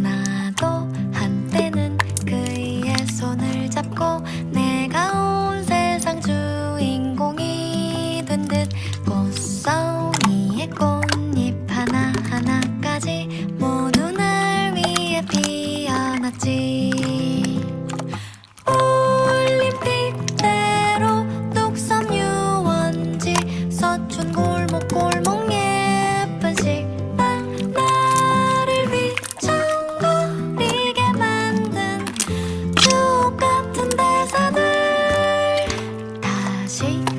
나도 한때는 그의 손을 잡고 내가 온 세상 주인공이 된 듯 꽃송이의 꽃잎 하나하나까지 起